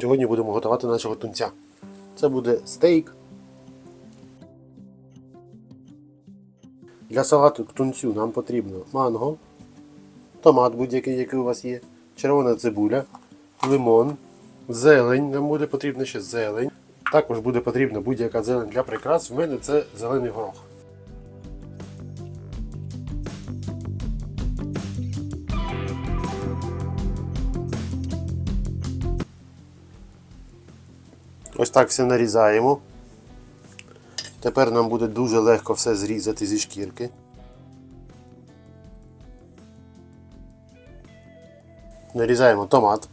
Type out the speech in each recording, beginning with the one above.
Сьогодні будемо готувати нашого тунця. Це буде стейк. Для салату к тунцю нам потрібно манго, томат будь-який, який у вас є, червона цибуля, лимон, зелень. Нам буде потрібна ще зелень. Також буде потрібна будь-яка зелень для прикрас. В мене це зелений горох. Ось так все нарізаємо. Тепер нам буде дуже легко все зрізати зі шкірки. Нарізаємо томат.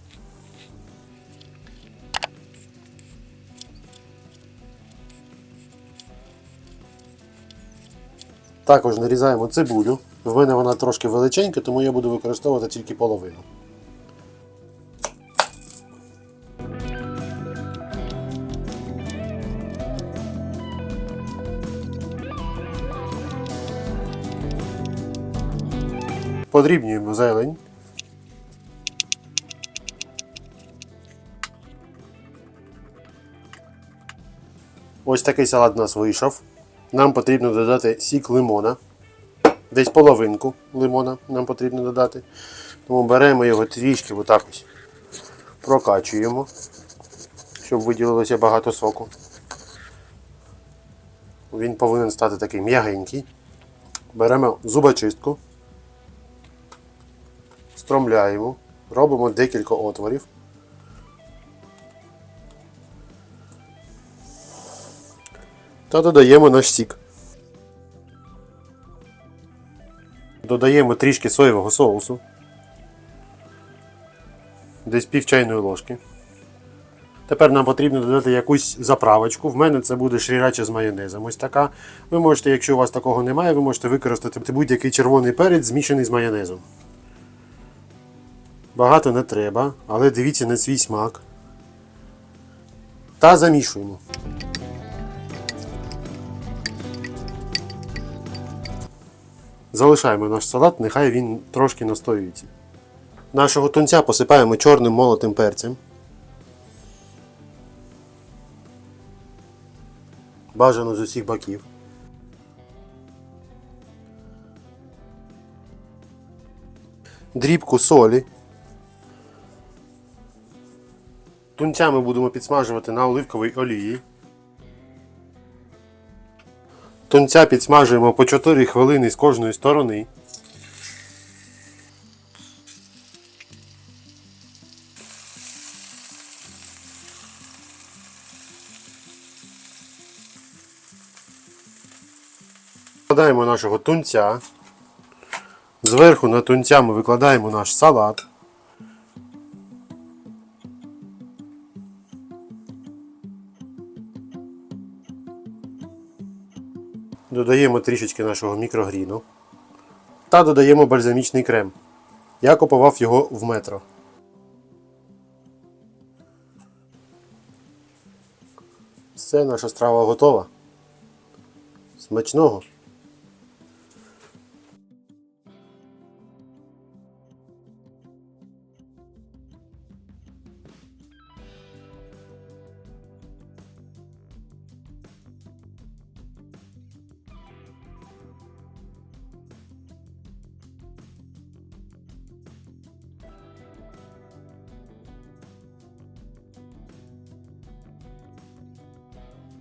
Також нарізаємо цибулю. В мене вона трошки величенька, тому я буду використовувати тільки половину. Подрібнюємо зелень. Ось такий салат у нас вийшов. Нам потрібно додати сік лимона. Десь половинку лимона нам потрібно додати. Тому беремо його трішки отак ось прокачуємо, щоб виділилося багато соку. Він повинен стати такий м'ягенький. Беремо зубочистку, стромляємо, робимо декілька отворів. Та додаємо наш сік. Додаємо трішки соєвого соусу. Десь пів чайної ложки. Тепер нам потрібно додати якусь заправочку. В мене це буде шрірача з майонезом. Ось така. Ви можете, якщо у вас такого немає, ви можете використати будь-який червоний перець, змішаний з майонезом. Багато не треба, але дивіться на свій смак. Та замішуємо. Залишаємо наш салат, нехай він трошки настоюється. Нашого тунця посипаємо чорним молотим перцем. Бажано з усіх боків. Дрібку солі. Тунця ми будемо підсмажувати на оливковій олії. Тунця підсмажуємо по 4 хвилини з кожної сторони. Викладаємо нашого тунця. Зверху на тунця ми викладаємо наш салат. Додаємо трішечки нашого мікрогріну та додаємо бальзамічний крем. Я купував його в метро. Все, наша страва готова. Смачного!